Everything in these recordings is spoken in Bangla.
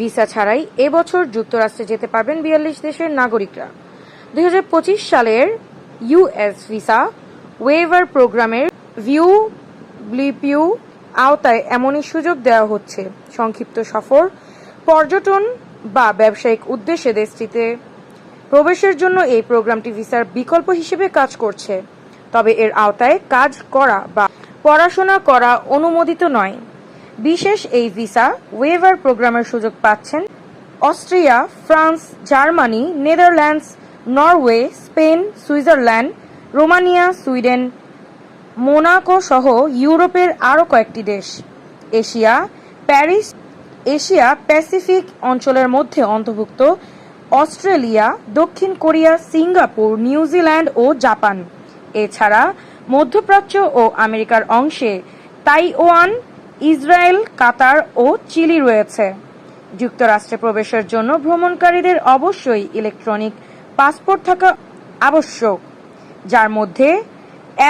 ভিসা ছাড়াই এবছর যুক্তরাষ্ট্রে যেতে পারবেন বিয়াল্লিশ দেশের নাগরিকরা। দুই হাজার পঁচিশ সালের ইউএস ভিসা ওয়েভার প্রোগ্রামের ভিউ ব্লিপিউ আওতায় এমনই সুযোগ দেওয়া হচ্ছে। সংক্ষিপ্ত সফর, পর্যটন বা ব্যবসায়িক উদ্দেশ্যে দেশটিতে প্রবেশের জন্য এই প্রোগ্রামটি ভিসার বিকল্প হিসেবে কাজ করছে। তবে এর আওতায় কাজ করা বা পড়াশোনা করা অনুমোদিত নয়। বিশেষ এই ভিসা ওয়েভার প্রোগ্রামের সুযোগ পাচ্ছেন Austria, France, Germany, Netherlands, Norway, Spain, Switzerland, Romania, Sweden, Monaco সহ ইউরোপের আরও কয়েকটি দেশ। এশিয়া, প্যারিস, এশিয়া প্যাসিফিক অঞ্চলের মধ্যে অন্তর্ভুক্ত অস্ট্রেলিয়া, দক্ষিণ কোরিয়া, সিঙ্গাপুর নিউজিল্যান্ড ও জাপান। এছাড়া মধ্যপ্রাচ্য ও আমেরিকার অংশে তাইওয়ান ইসরায়েল, কাতার ও চিলি রয়েছে। যুক্তরাষ্ট্রে প্রবেশের জন্য ভ্রমণকারীদের অবশ্যই ইলেকট্রনিক পাসপোর্ট থাকা আবশ্যক, যার মধ্যে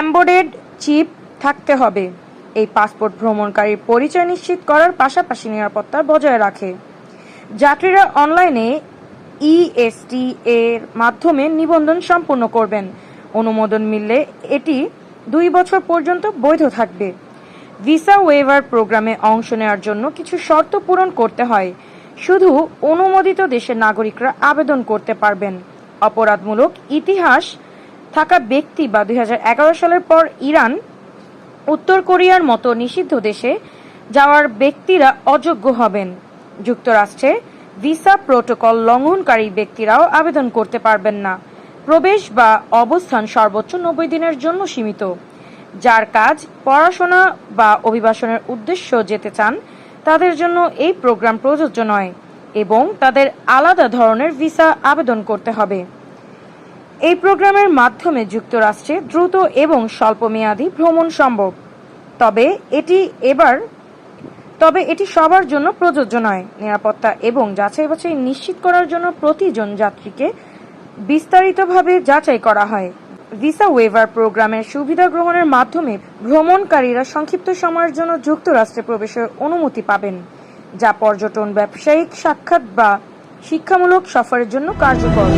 এম্বডেড চিপ থাকতে হবে। এই পাসপোর্ট ভ্রমণকারীর পরিচয় নিশ্চিত করার পাশাপাশি নিরাপত্তা বজায় রাখে। যাত্রীরা অনলাইনে ইএসটি এর মাধ্যমে নিবন্ধন সম্পন্ন করবেন। অনুমোদন মিললে এটি দুই বছর পর্যন্ত বৈধ থাকবে। ভিসা ওয়েভার প্রোগ্রামে অংশ নেওয়ার জন্য কিছু শর্ত পূরণ করতে হয়। শুধু অনুমোদিত দেশের নাগরিকরা আবেদন করতে পারবেন। অপরাধমূলক ইতিহাস থাকা ব্যক্তি বা দু হাজার এগারো সালের পর ইরান, উত্তর কোরিয়ার মতো নিষিদ্ধ দেশে যাওয়ার ব্যক্তিরা অযোগ্য হবেন। যুক্তরাষ্ট্রে ভিসা প্রোটোকল লঙ্ঘনকারী ব্যক্তিরাও আবেদন করতে পারবেন না। প্রবেশ বা অবস্থান সর্বোচ্চ নব্বই দিনের জন্য সীমিত। যার কাজ পড়াশোনা বা অভিবাসনের উদ্দেশ্য যেতে চান, তাদের জন্য এই প্রোগ্রাম প্রযোজ্য নয় এবং তাদের আলাদা ধরনের ভিসা আবেদন করতে হবে। এই প্রোগ্রামের মাধ্যমে যুক্তরাষ্ট্রে দ্রুত এবং স্বল্পমেয়াদী ভ্রমণ সম্ভব। তবে এটি এবার, তবে এটি সবার জন্য প্রযোজ্য নয়। নিরাপত্তা এবং যাচাই বাছাই নিশ্চিত করার জন্য প্রতিজন যাত্রীকে বিস্তারিতভাবে যাচাই করা হয়। ভিসা ওয়েভার প্রোগ্রামের সুবিধা গ্রহণের মাধ্যমে ভ্রমণকারীরা সংক্ষিপ্ত সময়ের জন্য যুক্তরাষ্ট্রে প্রবেশের অনুমতি পাবেন, যা পর্যটন ব্যবসায়িক সাক্ষাৎ বা শিক্ষামূলক সফরের জন্য কার্যকর।